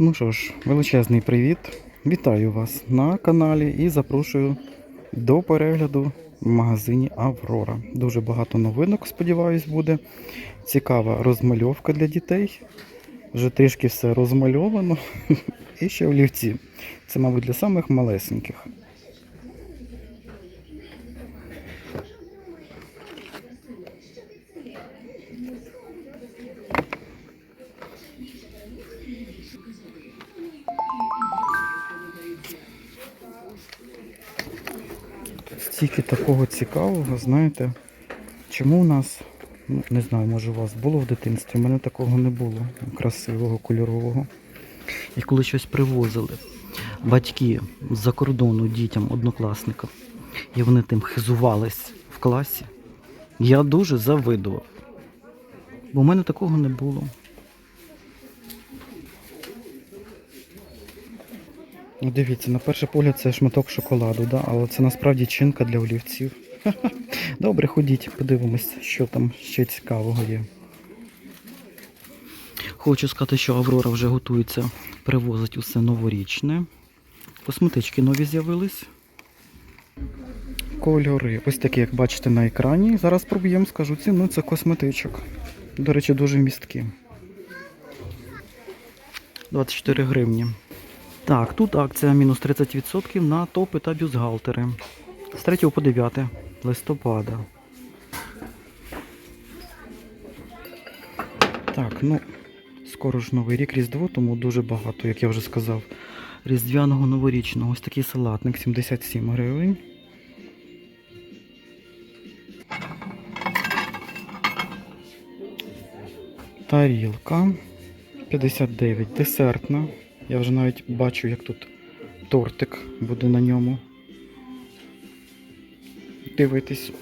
Ну що ж, величезний привіт. Вітаю вас на каналі і запрошую до перегляду в магазині Аврора. Дуже багато новинок, сподіваюсь, буде. Цікава розмальовка для дітей. Вже трішки все розмальовано. І ще олівці. Це, мабуть, для самих малесеньких. Стільки такого цікавого, знаєте, чому у нас, ну, не знаю, може у вас було в дитинстві, у мене такого не було, красивого, кольорового. І коли щось привозили батьки з-за кордону дітям, однокласникам, і вони тим хизувались в класі, я дуже завидував. Бо в мене такого не було. Ну, Дивіться, на перший погляд це шматок шоколаду, да? але це насправді чинка для олівців. Добре, ходіть, подивимось, що там ще цікавого є. Хочу сказати, що Аврора вже готується привозити усе новорічне. Косметички нові з'явились. Кольори. Ось такі, як бачите на екрані. Зараз проб'ємо, скажу ціну, це косметичок. До речі, дуже місткі. 24 гривні. Так, тут акція мінус 30% на топи та бюстгальтери. З 3 по 9 листопада. Так, ну, скоро ж новий рік Різдво, тому дуже багато, як я вже сказав, різдвяного новорічного. Ось такий салатник 77 гривень. Тарілка 59, десертна. Я вже навіть бачу, як тут тортик буде на ньому. Дивитись.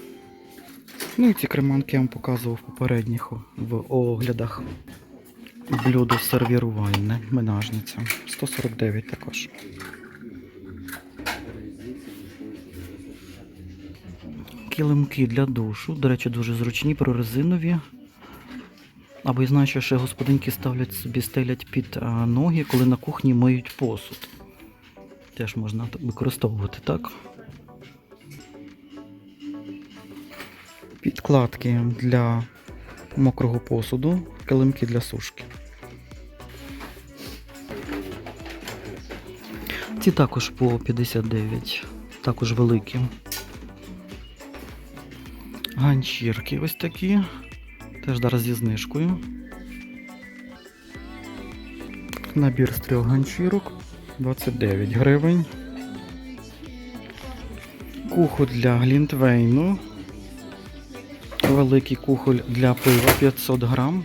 Ну і ці креманки я вам показував попередніх в оглядах. Блюдо сервірувальне, менажниця. 149 також. Килимки для душу. До речі, дуже зручні, прорезинові. Або я знаю, що ще господинки ставлять собі стелять під а, ноги, коли на кухні миють посуд. Теж можна використовувати, так? Підкладки для мокрого посуду, килимки для сушки. Ці також по 59, також великі. Ганчірки ось такі. Теж зараз зі знижкою. Набір з трьох ганчірок 29 гривень. Кухоль для глінтвейну. Великий кухоль для пива 500 грам.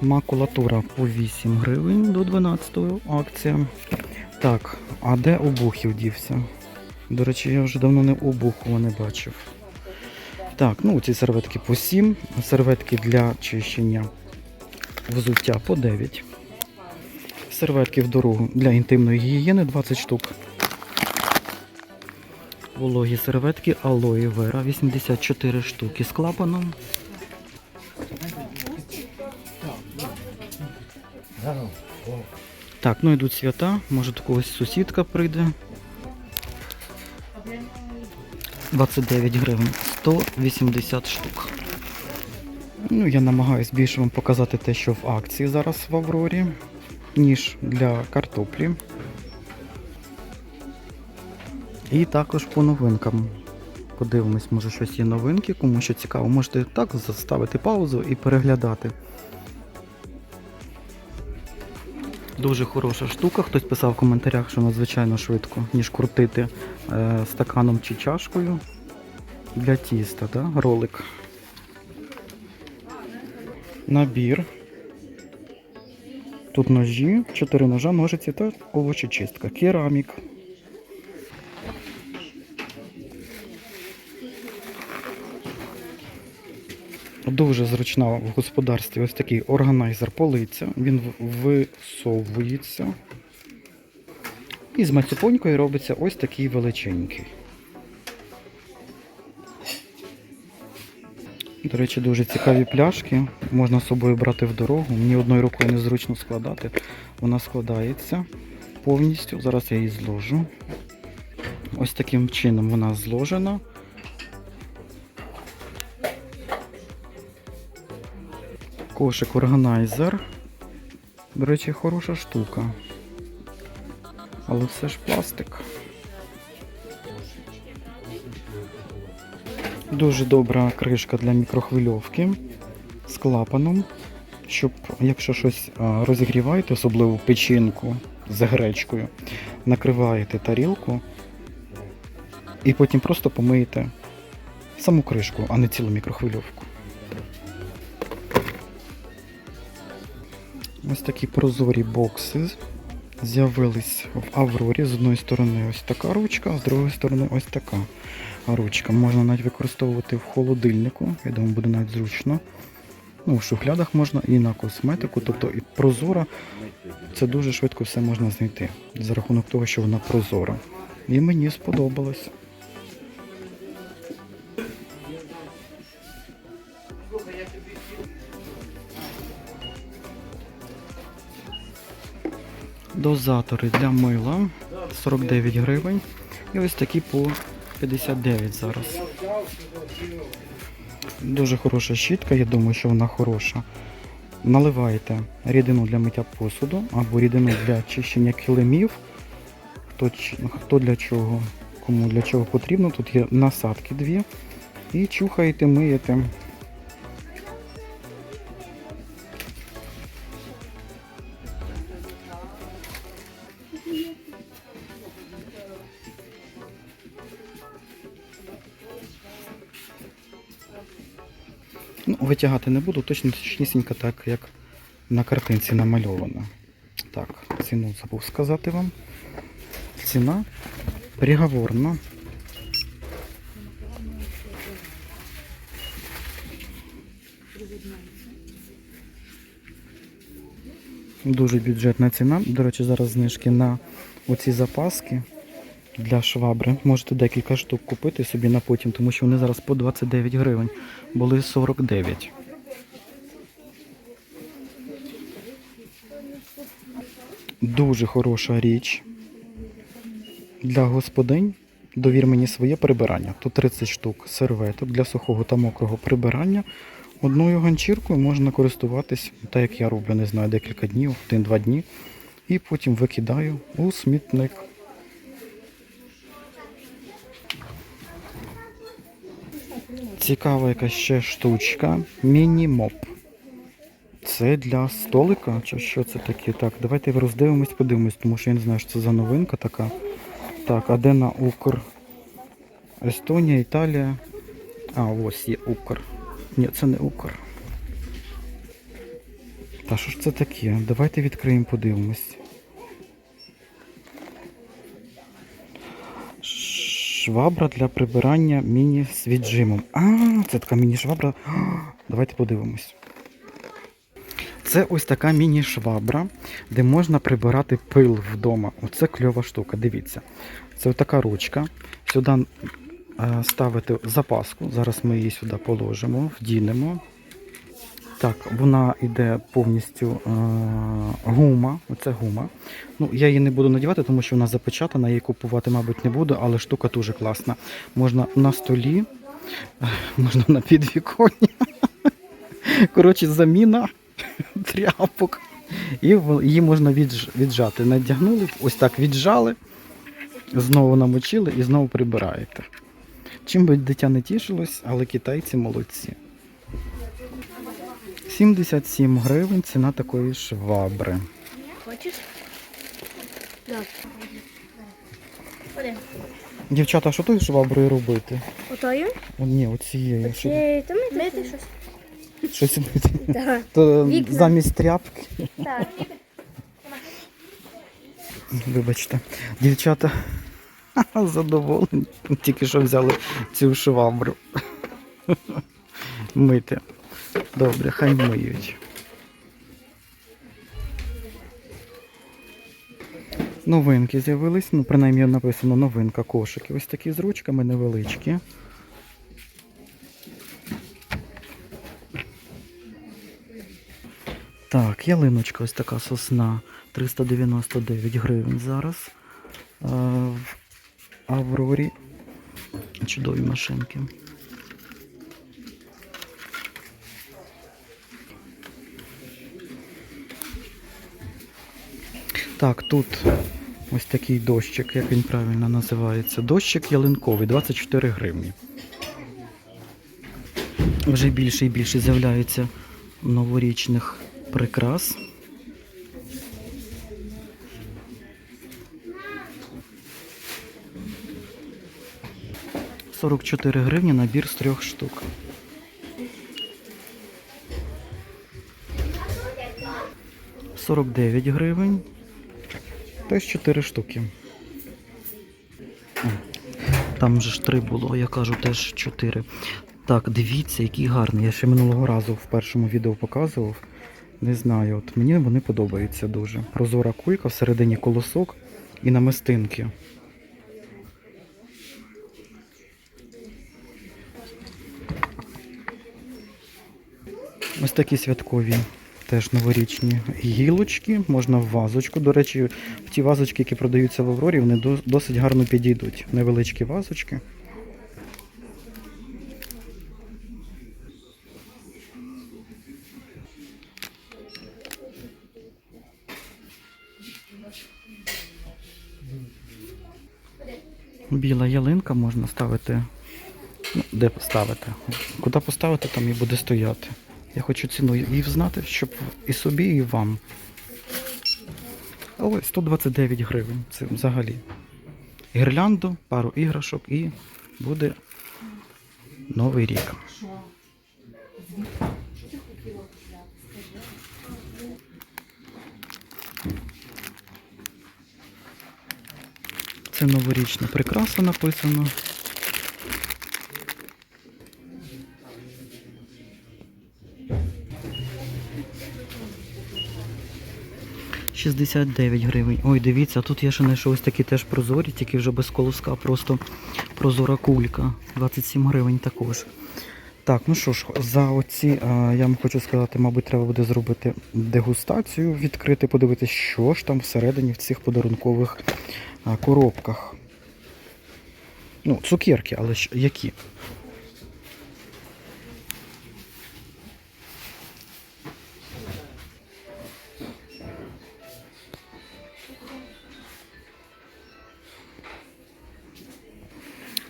Макулатура по 8 гривень до 12 акція. Так, а де обухів дівся? До речі, я вже давно не обуху не бачив. Так, ну ці серветки по 7, серветки для чищення взуття по 9. Серветки в дорогу для інтимної гігієни 20 штук. Вологі серветки Aloe Vera 84 штуки з клапаном. Так, ну йдуть свята, може до когось сусідка прийде. 29 гривень, 180 штук. Ну, я намагаюсь більше вам показати те, що в акції зараз в Аврорі, ніж для картоплі. І також по новинкам. Подивимось, може щось є новинки, кому що цікаво, можете так заставити паузу і переглядати. Дуже хороша штука. Хтось писав в коментарях, що надзвичайно швидко, ніж крутити е, стаканом чи чашкою для тіста, да? ролик. Набір. Тут ножі, чотири ножа, ножиці та овочечистка. Керамік. Дуже зручна в господарстві ось такий органайзер полиця. Він висовується. І з мацюпонькою робиться ось такий величенький. До речі, дуже цікаві пляшки. Можна з собою брати в дорогу. Мені одною рукою незручно складати. Вона складається повністю. Зараз я її зложу. Ось таким чином вона зложена. Кошик органайзер. До речі, хороша штука. Але все ж пластик. Дуже добра кришка для мікрохвильовки з клапаном, щоб якщо щось розігріваєте, особливо печінку з гречкою, накриваєте тарілку і потім просто помиєте саму кришку, а не цілу мікрохвильовку. Ось такі прозорі бокси з'явились в Аврорі. З одної сторони ось така ручка, а з другої сторони ось така ручка. Можна навіть використовувати в холодильнику. Я думаю, буде навіть зручно. Ну, в шухлядах можна і на косметику. Тобто і прозора, це дуже швидко все можна знайти за рахунок того, що вона прозора. І мені сподобалось. Дозатори для мила 49 гривень. І ось такі по 59 зараз. Дуже хороша щітка, я думаю, що вона хороша. Наливаєте рідину для миття посуду або рідину для чищення килимів. Хто, хто для чого, кому для чого потрібно. Тут є насадки дві. І чухаєте, миєте. Витягати не буду, точно точнісінько так, як на картинці намальовано. Так, ціну забув сказати вам. Ціна переговорна. Дуже бюджетна ціна. До речі, зараз знижки на оці запаски для швабри. Можете декілька штук купити собі на потім, тому що вони зараз по 29 гривень. Були 49. Дуже хороша річ для господинь. Довір мені своє прибирання. Тут 30 штук серветок для сухого та мокрого прибирання. Одною ганчіркою можна користуватись, так як я роблю, не знаю, декілька днів, один-два дні. І потім викидаю у смітник. Цікава якась ще штучка. Міні-моп. Це для столика чи що це таке? Так, давайте роздивимось, подивимось, тому що я не знаю, що це за новинка така. Так, а де на Укр? Естонія, Італія. А, ось є Укр. Ні, це не Укр. Та що ж це таке? Давайте відкриємо, подивимось. Швабра для прибирання міні з віджимом. А, це така міні-швабра. Давайте подивимось. Це ось така міні-швабра, де можна прибирати пил вдома. Оце кльова штука, дивіться. Це така ручка. Сюди е, ставити запаску. Зараз ми її сюди положимо, вдінемо. Так, вона йде повністю е, гума. Оце гума. Ну, я її не буду надівати, тому що вона запечатана, її купувати, мабуть, не буду, але штука дуже класна. Можна на столі, е, можна на підвіконні. Коротше, заміна тряпок. І її можна відж, віджати. Надягнули, ось так віджали, знову намочили і знову прибираєте. Чим би дитя не тішилось, але китайці молодці. 77 гривень ціна такої швабри. Хочеш? Так. Ходи. Дівчата, а що тою шваброю робити? Отою? О, ні, оцією. Що, Чи то мити щось? щось мити. Так. То Вікна. замість тряпки. Так. Вибачте, дівчата задоволені. Тільки що взяли цю швабру. Мити. Добре, хай миють. Новинки з'явились, ну, принаймні написано новинка кошики. Ось такі з ручками невеличкі. Так, ялиночка ось така сосна. 399 гривень зараз. Е, в Аврорі. Чудові машинки. Так, тут ось такий дощик, як він правильно називається. Дощик ялинковий, 24 гривні. Вже більше і більше з'являється новорічних прикрас. Сорок чотири гривні набір з трьох штук. Сорок дев'ять гривень. Теж чотири штуки. Там же ж три було, я кажу теж чотири. Так, дивіться, який гарний. Я ще минулого разу в першому відео показував. Не знаю, от мені вони подобаються дуже. Прозора кулька, всередині колосок і намистинки. Ось такі святкові, теж новорічні гілочки. Можна в вазочку. До речі, ті вазочки, які продаються в Аврорі, вони досить гарно підійдуть. Невеличкі вазочки. Біла ялинка можна ставити. Ну, де поставити? Куди поставити, там і буде стояти. Я хочу ціну її знати, щоб і собі, і вам. Але 129 гривень. Це взагалі. Гірлянду, пару іграшок і буде новий рік. Це новорічна прикраса написано. Шістдесят дев'ять гривень. Ой, дивіться, тут я ще знайшов ось такі теж прозорі, тільки вже без колоска, просто прозора кулька. 27 гривень також. Так, ну що ж, за оці, а, я вам хочу сказати, мабуть, треба буде зробити дегустацію, відкрити, подивитися, що ж там всередині в цих подарункових а, коробках. Ну, цукерки, але які?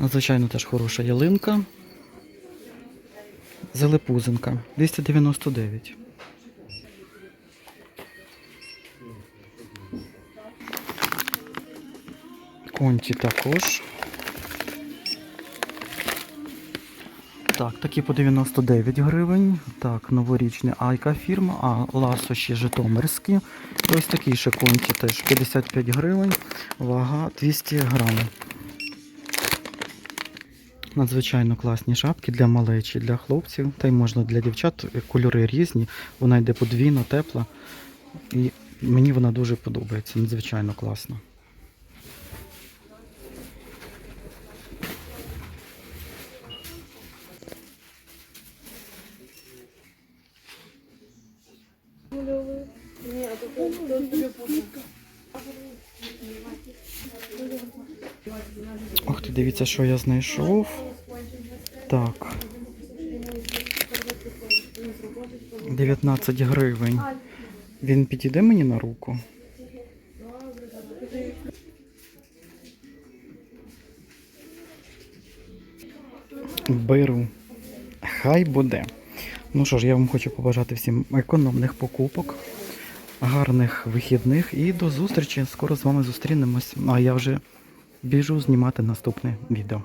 Звичайно, теж хороша ялинка. Зелепузинка. 299. Конті також. Так, такі по 99 гривень. Так, новорічний Айка фірма, а ласощі Житомирські. Ось такий ще конті теж 55 гривень, вага 200 грам. Надзвичайно класні шапки для малечі, для хлопців, та й можна для дівчат. Кольори різні, вона йде подвійно, тепла. І мені вона дуже подобається, надзвичайно класна. Дивіться, що я знайшов. Так. 19 гривень. Він підійде мені на руку? Беру. Хай буде. Ну що ж, я вам хочу побажати всім економних покупок, гарних вихідних і до зустрічі. Скоро з вами зустрінемось. А я вже біжу знімати наступне відео.